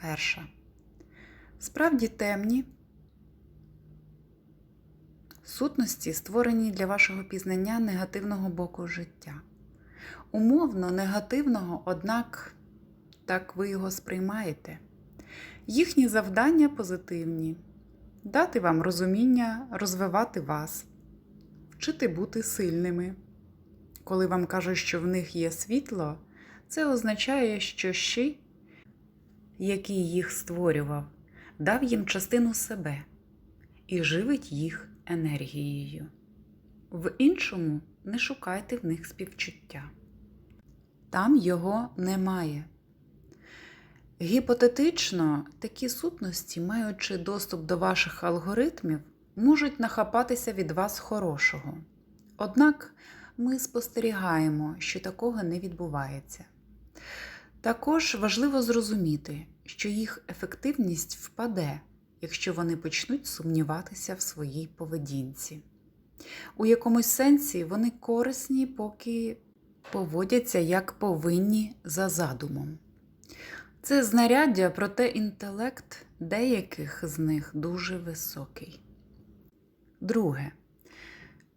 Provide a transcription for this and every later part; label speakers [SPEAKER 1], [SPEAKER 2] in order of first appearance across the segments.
[SPEAKER 1] Перша. Справді темні сутності створені для вашого пізнання негативного боку життя. Умовно негативного, однак так ви його сприймаєте. Їхні завдання позитивні дати вам розуміння, розвивати вас, вчити бути сильними. Коли вам кажуть, що в них є світло, це означає, що ще, який їх створював, дав їм частину себе і живить їх енергією. В іншому не шукайте в них співчуття. Там його немає. Гіпотетично, такі сутності, маючи доступ до ваших алгоритмів, можуть нахапатися від вас хорошого. Однак ми спостерігаємо, що такого не відбувається. Також важливо зрозуміти, що їх ефективність впаде, якщо вони почнуть сумніватися в своїй поведінці. У якомусь сенсі вони корисні, поки поводяться як повинні за задумом. Це знаряддя, проте інтелект деяких з них дуже високий. Друге.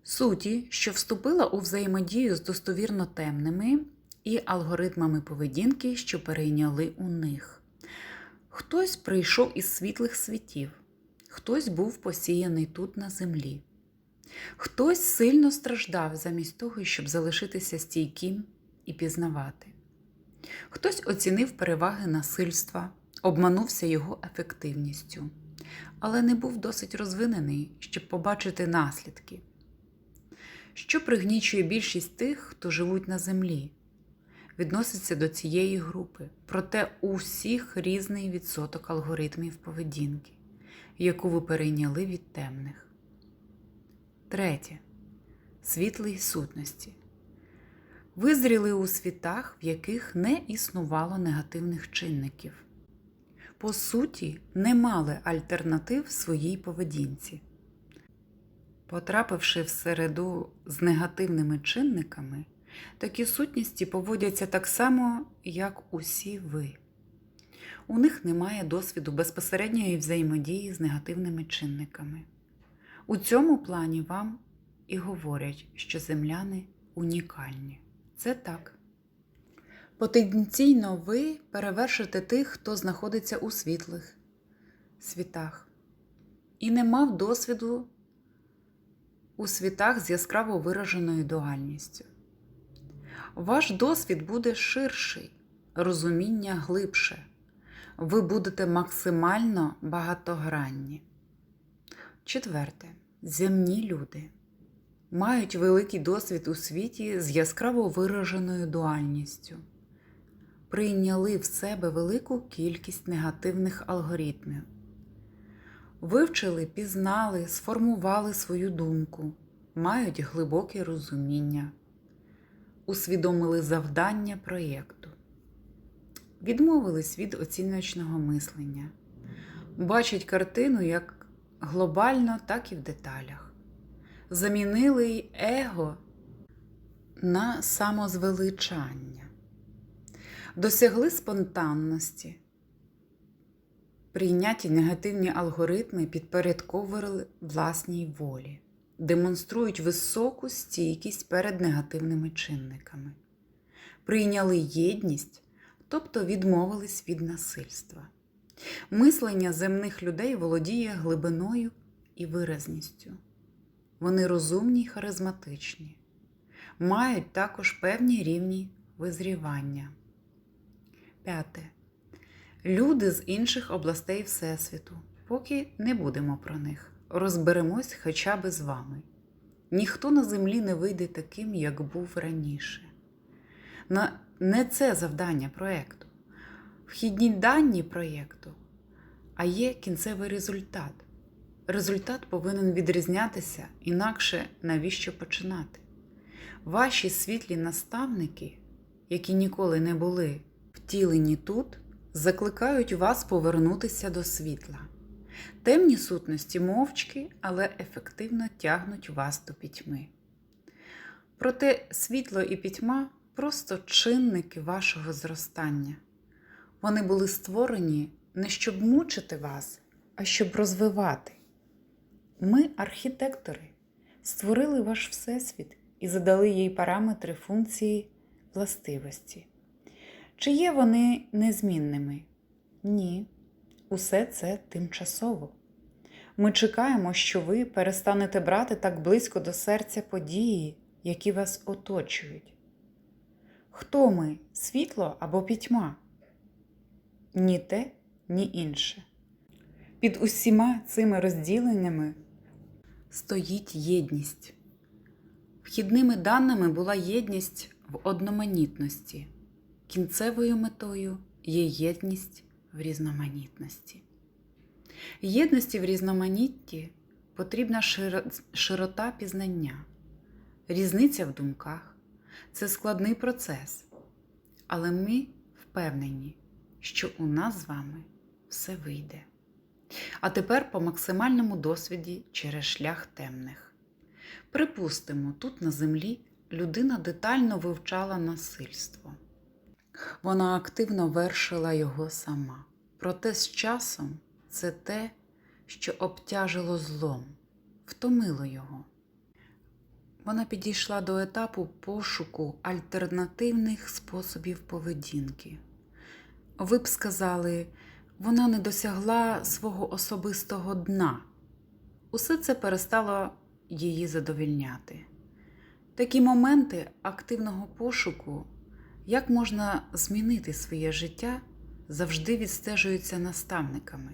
[SPEAKER 1] Суті, що вступила у взаємодію з достовірно темними і алгоритмами поведінки, що перейняли у них. Хтось прийшов із світлих світів, хтось був посіяний тут на землі. Хтось сильно страждав замість того, щоб залишитися стійким і пізнавати. Хтось оцінив переваги насильства, обманувся його ефективністю, але не був досить розвинений, щоб побачити наслідки. Що пригнічує більшість тих, хто живуть на землі, відноситься до цієї групи, проте у всіх різний відсоток алгоритмів поведінки, яку ви перейняли від темних. Третє. Світлий сутності. Визріли у світах, в яких не існувало негативних чинників. По суті, не мали альтернатив своїй поведінці. Потрапивши в середу з негативними чинниками, такі сутності поводяться так само, як усі ви. У них немає досвіду безпосередньої взаємодії з негативними чинниками. У цьому плані вам і говорять, що земляни унікальні. Це так. Потенційно ви перевершите тих, хто знаходиться у світлих світах, і не мав досвіду у світах з яскраво вираженою дуальністю. Ваш досвід буде ширший, розуміння глибше. Ви будете максимально багатогранні. Четверте. Земні люди мають великий досвід у світі з яскраво вираженою дуальністю, прийняли в себе велику кількість негативних алгоритмів, вивчили, пізнали, сформували свою думку, мають глибоке розуміння, усвідомили завдання проєкту, відмовились від оціночного мислення, бачать картину як глобально, так і в деталях. Замінили й его на самозвеличання, досягли спонтанності, прийняті негативні алгоритми підпорядковували власній волі, демонструють високу стійкість перед негативними чинниками, прийняли єдність, тобто відмовились від насильства. Мислення земних людей володіє глибиною і виразністю. Вони розумні й харизматичні, мають також певні рівні визрівання. П'яте. Люди з інших областей Всесвіту. Поки не будемо про них. Розберемось хоча б з вами. Ніхто на землі не вийде таким, як був раніше. На... Не це завдання проєкту. Вхідні дані проєкту, а є кінцевий результат. Результат повинен відрізнятися, інакше навіщо починати. Ваші світлі наставники, які ніколи не були втілені тут, закликають вас повернутися до світла. Темні сутності мовчки, але ефективно тягнуть вас до пітьми. Проте світло і пітьма просто чинники вашого зростання. Вони були створені не щоб мучити вас, а щоб розвивати. Ми, архітектори, створили ваш всесвіт і задали їй параметри функції властивості. Чи є вони незмінними? Ні, усе це тимчасово. Ми чекаємо, що ви перестанете брати так близько до серця події, які вас оточують. Хто ми світло або пітьма? Ні те, ні інше. Під усіма цими розділеннями стоїть єдність. Вхідними даними була єдність в одноманітності, кінцевою метою є єдність в різноманітності. Єдності в різноманітті потрібна широта пізнання, різниця в думках це складний процес, але ми впевнені, що у нас з вами все вийде. А тепер по максимальному досвіді через шлях темних. Припустимо, тут на землі людина детально вивчала насильство. Вона активно вершила його сама. Проте з часом це те, що обтяжило злом, втомило його. Вона підійшла до етапу пошуку альтернативних способів поведінки. Ви б сказали, вона не досягла свого особистого дна. Усе це перестало її задовільняти. Такі моменти активного пошуку, як можна змінити своє життя, завжди відстежуються наставниками.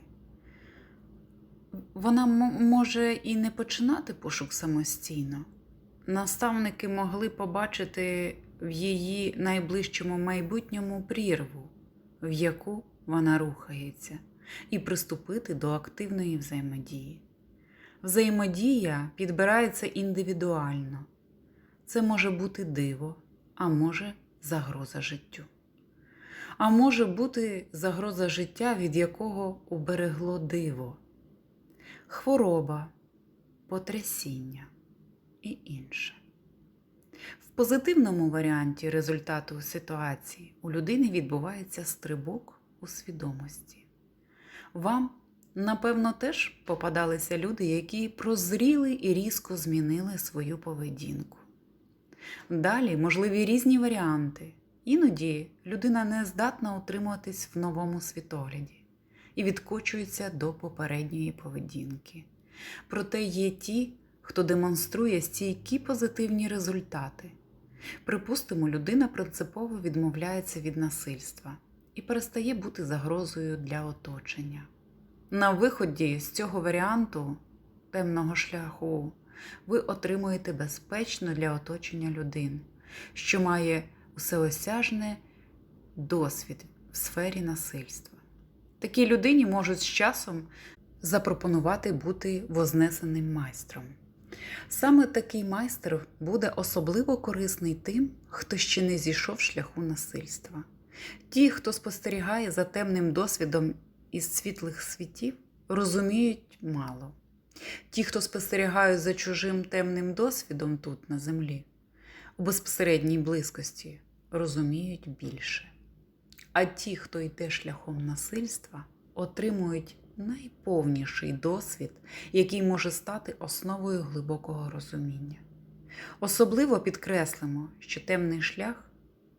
[SPEAKER 1] Вона може і не починати пошук самостійно. Наставники могли побачити в її найближчому майбутньому прірву, в яку вона рухається, і приступити до активної взаємодії. Взаємодія підбирається індивідуально. Це може бути диво, а може загроза життю. А може бути загроза життя, від якого уберегло диво, хвороба, потрясіння і інше. В позитивному варіанті результату ситуації у людини відбувається стрибок у свідомості. Вам, напевно, теж попадалися люди, які прозріли і різко змінили свою поведінку. Далі можливі різні варіанти. Іноді людина не здатна утримуватись в новому світогляді і відкочується до попередньої поведінки. Проте є ті, хто демонструє стійкі позитивні результати. Припустимо, людина принципово відмовляється від насильства і перестає бути загрозою для оточення. На виході з цього варіанту темного шляху ви отримуєте безпечно для оточення людин, що має усеосяжний досвід в сфері насильства. Такій людині можуть з часом запропонувати бути вознесеним майстром. Саме такий майстер буде особливо корисний тим, хто ще не зійшов шляху насильства. Ті, хто спостерігає за темним досвідом із світлих світів, розуміють мало. Ті, хто спостерігають за чужим темним досвідом тут, на землі, у безпосередній близькості, розуміють більше. А ті, хто йде шляхом насильства, отримують найповніший досвід, який може стати основою глибокого розуміння. Особливо підкреслимо, що темний шлях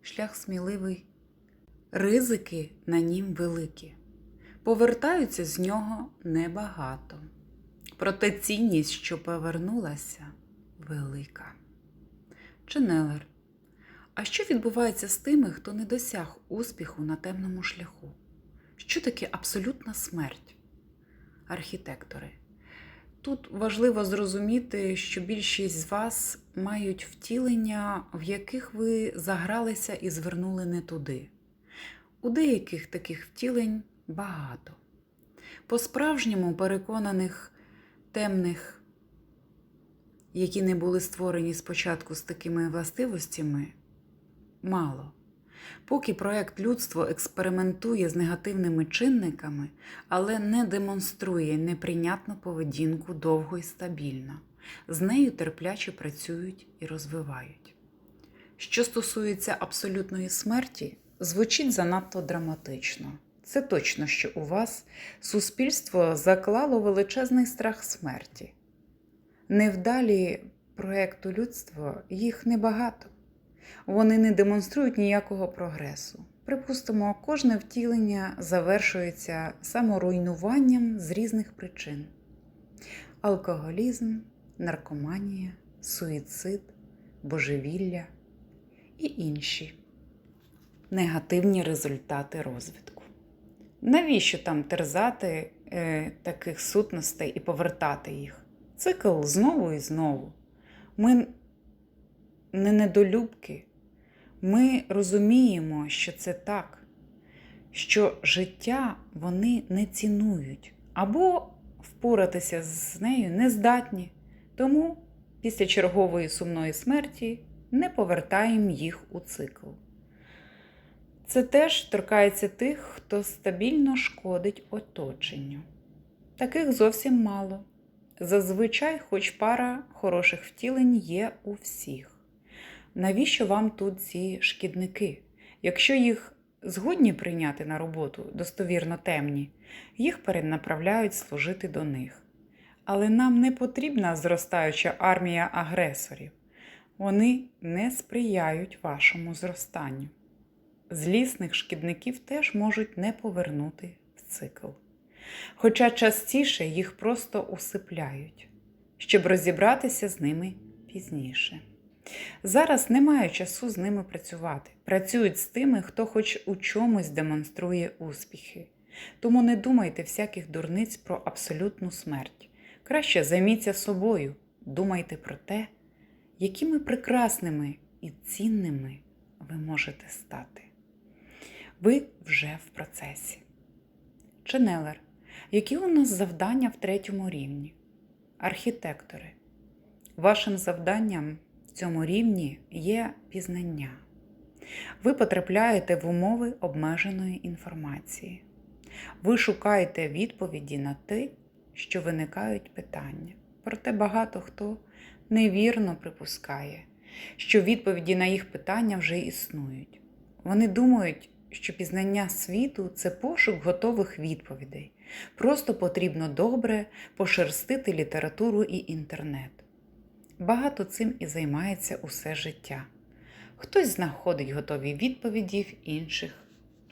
[SPEAKER 1] шлях сміливий, ризики на нім великі, повертаються з нього небагато. Проте цінність, що повернулася, велика. Ченелер. А що відбувається з тими, хто не досяг успіху на темному шляху? Що таке абсолютна смерть? Архітектори. Тут важливо зрозуміти, що більшість з вас мають втілення, в яких ви загралися і звернули не туди. У деяких таких втілень багато. По-справжньому переконаних темних, які не були створені спочатку з такими властивостями, мало. Поки проект людство експериментує з негативними чинниками, але не демонструє неприйнятну поведінку довго і стабільно, з нею терпляче працюють і розвивають. Що стосується абсолютної смерті, звучить занадто драматично. Це точно, що у вас суспільство заклало величезний страх смерті. Невдалі проекту людства їх небагато. Вони не демонструють ніякого прогресу. Припустимо, кожне втілення завершується саморуйнуванням з різних причин: алкоголізм, наркоманія, суїцид, божевілля і інші негативні результати розвитку. Навіщо там терзати е, таких сутностей і повертати їх? Цикл знову і знову. Ми не недолюбки. Ми розуміємо, що це так, що життя вони не цінують або впоратися з нею не здатні. Тому після чергової сумної смерті не повертаємо їх у цикл. Це теж торкається тих, хто стабільно шкодить оточенню. Таких зовсім мало. Зазвичай, хоч пара хороших втілень є у всіх. Навіщо вам тут ці шкідники? Якщо їх згодні прийняти на роботу, достовірно темні, їх перенаправляють служити до них. Але нам не потрібна зростаюча армія агресорів. Вони не сприяють вашому зростанню. Злісних шкідників теж можуть не повернути в цикл. Хоча частіше їх просто усипляють, щоб розібратися з ними пізніше. Зараз немає часу з ними працювати. Працюють з тими, хто хоч у чомусь демонструє успіхи. Тому не думайте всяких дурниць про абсолютну смерть. Краще займіться собою, думайте про те, якими прекрасними і цінними ви можете стати. Ви вже в процесі. Ченелер. Які у нас завдання в третьому рівні? Архітектори. Вашим завданням в цьому рівні є пізнання. Ви потрапляєте в умови обмеженої інформації. Ви шукаєте відповіді на те, що виникають питання. Проте багато хто невірно припускає, що відповіді на їх питання вже існують. Вони думають, що пізнання світу це пошук готових відповідей. Просто потрібно добре пошерстити літературу і інтернет. Багато цим і займається усе життя. Хтось знаходить готові відповіді в інших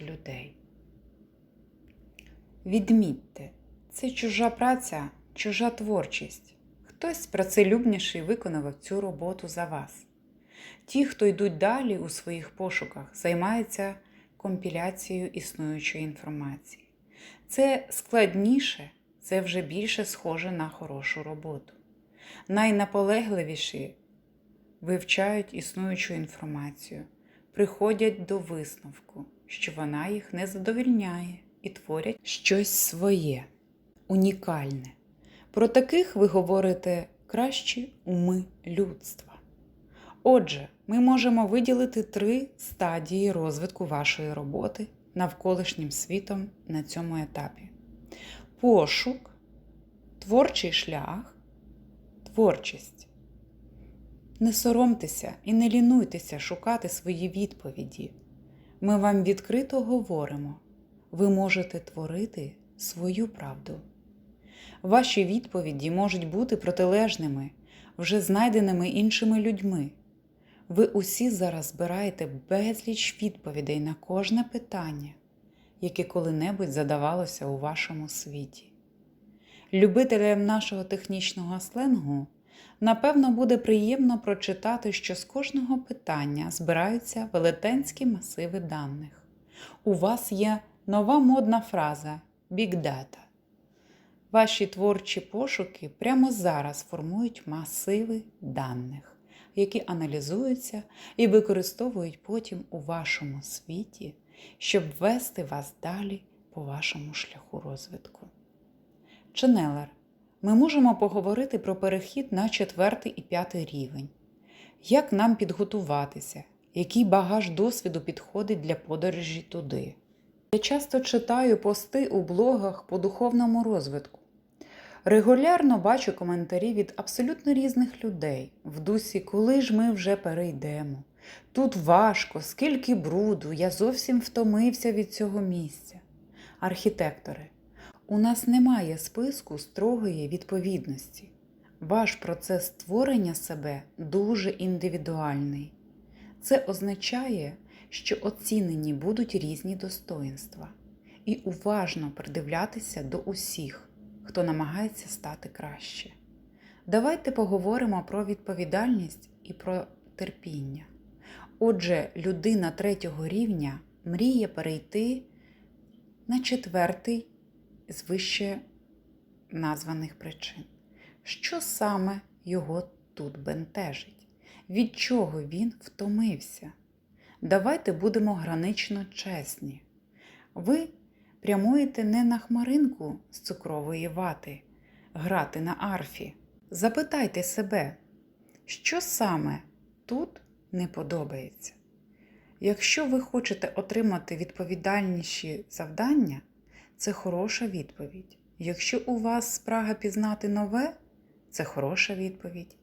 [SPEAKER 1] людей. Відмітьте, це чужа праця, чужа творчість. Хтось працелюбніший виконав цю роботу за вас. Ті, хто йдуть далі у своїх пошуках, займаються компіляцією існуючої інформації. Це складніше, це вже більше схоже на хорошу роботу. Найнаполегливіші вивчають існуючу інформацію, приходять до висновку, що вона їх не задовільняє і творять щось своє, унікальне. Про таких ви говорите кращі уми людства. Отже, ми можемо виділити три стадії розвитку вашої роботи навколишнім світом на цьому етапі: пошук, творчий шлях, творчість. Не соромтеся і не лінуйтеся шукати свої відповіді. Ми вам відкрито говоримо, ви можете творити свою правду. Ваші відповіді можуть бути протилежними, вже знайденими іншими людьми. Ви усі зараз збираєте безліч відповідей на кожне питання, яке коли-небудь задавалося у вашому світі. Любителям нашого технічного сленгу, напевно, буде приємно прочитати, що з кожного питання збираються велетенські масиви даних. У вас є нова модна фраза Big Data. Ваші творчі пошуки прямо зараз формують масиви даних які аналізуються і використовують потім у вашому світі, щоб вести вас далі по вашому шляху розвитку. Ченелер, ми можемо поговорити про перехід на четвертий і п'ятий рівень. Як нам підготуватися, який багаж досвіду підходить для подорожі туди? Я часто читаю пости у блогах по духовному розвитку. Регулярно бачу коментарі від абсолютно різних людей в дусі, коли ж ми вже перейдемо. Тут важко, скільки бруду, я зовсім втомився від цього місця. Архітектори, у нас немає списку строгої відповідності. Ваш процес створення себе дуже індивідуальний. Це означає, що оцінені будуть різні достоїнства, і уважно придивлятися до усіх, хто намагається стати краще. Давайте поговоримо про відповідальність і про терпіння. Отже, людина третього рівня мріє перейти на четвертий з вище названих причин. Що саме його тут бентежить? Від чого він втомився? Давайте будемо гранично чесні. Ви прямуєте не на хмаринку з цукрової вати, грати на арфі. Запитайте себе, що саме тут не подобається. Якщо ви хочете отримати відповідальніші завдання, це хороша відповідь. Якщо у вас спрага пізнати нове, це хороша відповідь.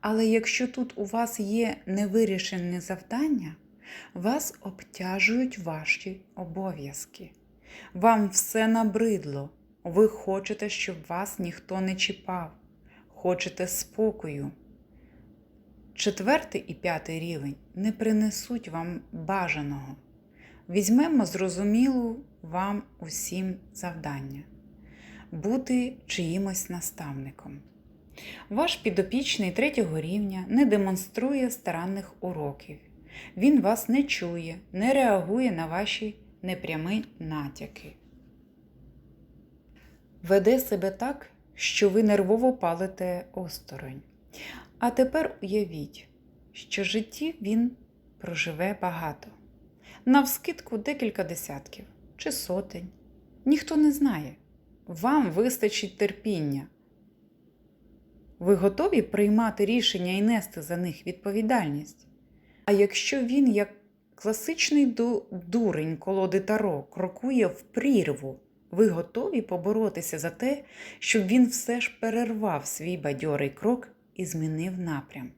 [SPEAKER 1] Але якщо тут у вас є невирішені завдання, вас обтяжують ваші обов'язки. Вам все набридло. Ви хочете, щоб вас ніхто не чіпав, хочете спокою. Четвертий і п'ятий рівень не принесуть вам бажаного. Візьмемо зрозумілу вам усім завдання бути чиїмось наставником. Ваш підопічний третього рівня не демонструє старанних уроків. Він вас не чує, не реагує на ваші непрямі натяки. Веде себе так, що ви нервово палите осторонь. А тепер уявіть, що житті він проживе багато. Навскидку декілька десятків чи сотень. Ніхто не знає. Вам вистачить терпіння. Ви готові приймати рішення і нести за них відповідальність. А якщо він, як класичний дурень колоди Таро, крокує в прірву, ви готові поборотися за те, щоб він все ж перервав свій бадьорий крок і змінив напрям.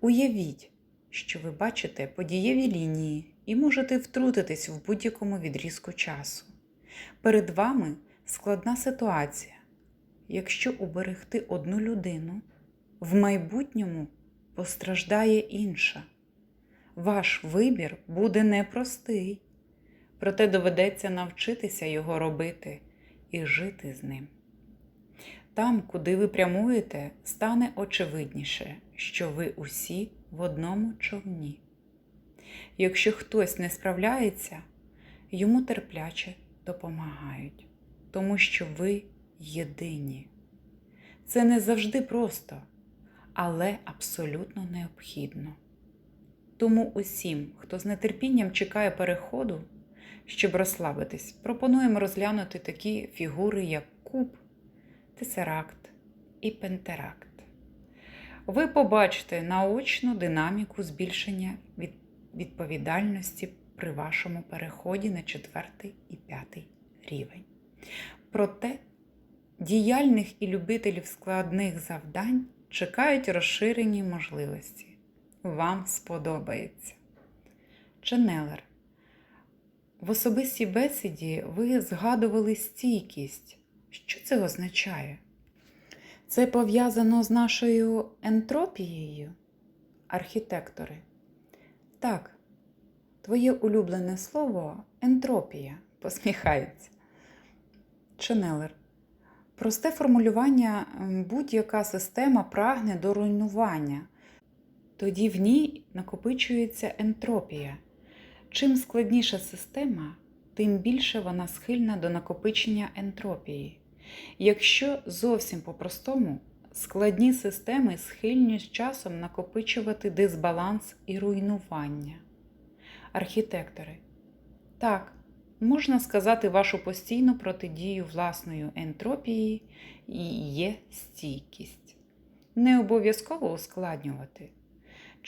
[SPEAKER 1] Уявіть, що ви бачите подієві лінії і можете втрутитись в будь-якому відрізку часу. Перед вами складна ситуація. Якщо уберегти одну людину, в майбутньому постраждає інша. Ваш вибір буде непростий, проте доведеться навчитися його робити і жити з ним. Там, куди ви прямуєте, стане очевидніше, що ви усі в одному човні. Якщо хтось не справляється, йому терпляче допомагають, тому що ви єдині. Це не завжди просто, але абсолютно необхідно. Тому усім, хто з нетерпінням чекає переходу, щоб розслабитись, пропонуємо розглянути такі фігури, як куб, тесеракт і пентеракт. Ви побачите наочну динаміку збільшення відповідальності при вашому переході на четвертий і п'ятий рівень. Проте діяльних і любителів складних завдань чекають розширені можливості. Вам сподобається. Ченелер. В особистій бесіді ви згадували стійкість. Що це означає? Це пов'язано з нашою ентропією, архітектори. Так, твоє улюблене слово ентропія, посміхаються. Ченелер. Просте формулювання будь-яка система прагне до руйнування. Тоді в ній накопичується ентропія. Чим складніша система, тим більше вона схильна до накопичення ентропії. Якщо зовсім по-простому, складні системи схильні з часом накопичувати дисбаланс і руйнування. Архітектори. Так, можна сказати, вашу постійну протидію власною ентропії і є стійкість. Не обов'язково ускладнювати.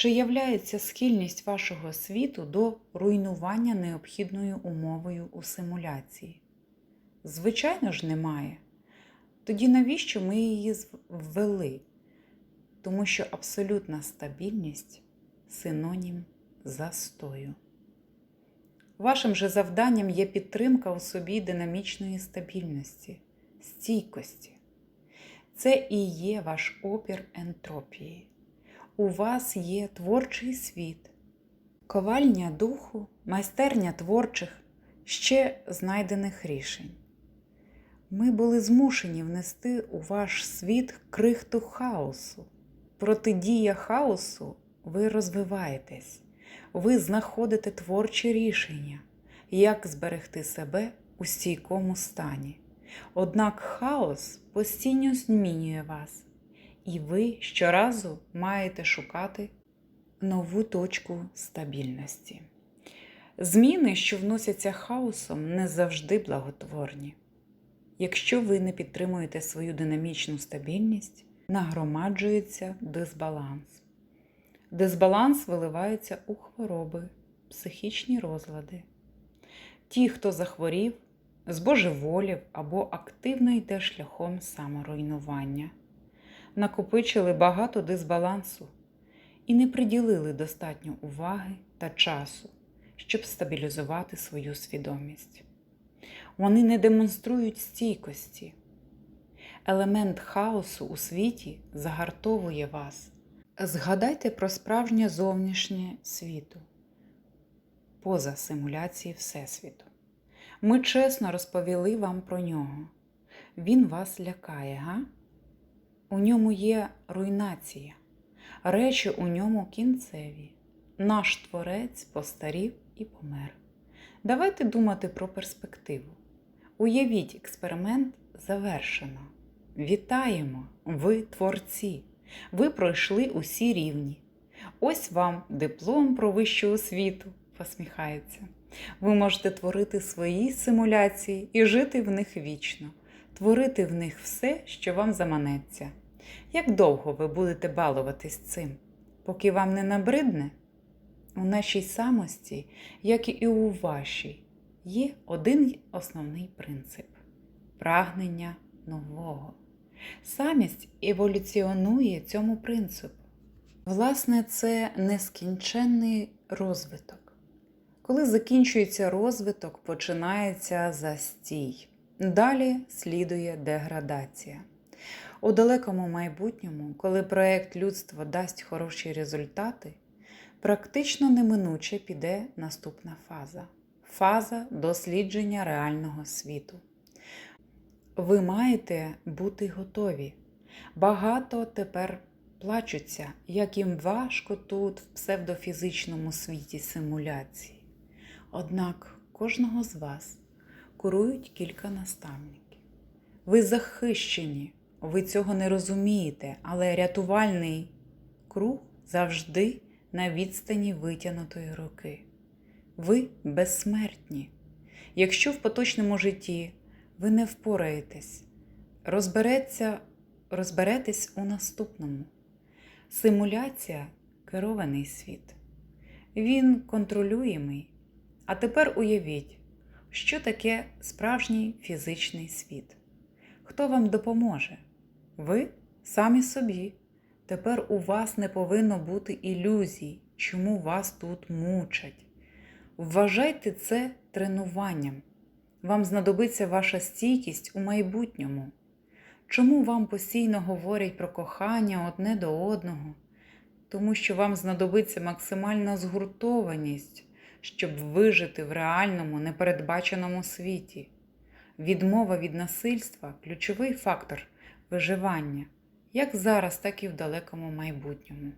[SPEAKER 1] Чи являється схильність вашого світу до руйнування необхідною умовою у симуляції? Звичайно ж, немає. Тоді навіщо ми її ввели? Тому що абсолютна стабільність синонім застою. Вашим же завданням є підтримка у собі динамічної стабільності, стійкості. Це і є ваш опір ентропії. У вас є творчий світ, ковальня духу, майстерня творчих, ще знайдених рішень. Ми були змушені внести у ваш світ крихту хаосу. Протидія хаосу ви розвиваєтесь, ви знаходите творчі рішення, як зберегти себе у стійкому стані. Однак хаос постійно змінює вас, і ви щоразу маєте шукати нову точку стабільності. Зміни, що вносяться хаосом, не завжди благотворні. Якщо ви не підтримуєте свою динамічну стабільність, нагромаджується дисбаланс. Дисбаланс виливається у хвороби, психічні розлади. Ті, хто захворів, збожеволів або активно йде шляхом саморуйнування, накопичили багато дисбалансу і не приділили достатньо уваги та часу, щоб стабілізувати свою свідомість. Вони не демонструють стійкості. Елемент хаосу у світі загартовує вас. Згадайте про справжнє зовнішнє світу, поза симуляції Всесвіту. Ми чесно розповіли вам про нього. Він вас лякає, га? У ньому є руйнація, речі у ньому кінцеві. Наш творець постарів і помер. Давайте думати про перспективу. Уявіть, експеримент завершено. Вітаємо! Ви творці! Ви пройшли усі рівні. Ось вам диплом про вищу освіту, посміхається. Ви можете творити свої симуляції і жити в них вічно, творити в них все, що вам заманеться. Як довго ви будете балуватись цим, поки вам не набридне? У нашій самості, як і у вашій, є один основний принцип прагнення нового. Самість еволюціонує цьому принципу. Власне, це нескінченний розвиток. Коли закінчується розвиток, починається застій. Далі слідує деградація. У далекому майбутньому, коли проєкт людства дасть хороші результати, практично неминуче піде наступна фаза фаза дослідження реального світу. Ви маєте бути готові. Багато тепер плачуться, як їм важко тут, в псевдофізичному світі симуляції. Однак кожного з вас курують кілька наставників. Ви захищені, ви цього не розумієте, але рятувальний круг завжди на відстані витягнутої руки. Ви безсмертні. Якщо в поточному житті ви не впораєтесь, розбереться, розберетесь у наступному. Симуляція керований світ. Він контролюємий. А тепер уявіть, що таке справжній фізичний світ. Хто вам допоможе? Ви самі собі. Тепер у вас не повинно бути ілюзій, чому вас тут мучать. Вважайте це тренуванням. Вам знадобиться ваша стійкість у майбутньому. Чому вам постійно говорять про кохання одне до одного? Тому що вам знадобиться максимальна згуртованість, щоб вижити в реальному непередбаченому світі. Відмова від насильства ключовий фактор виживання, як зараз, так і в далекому майбутньому.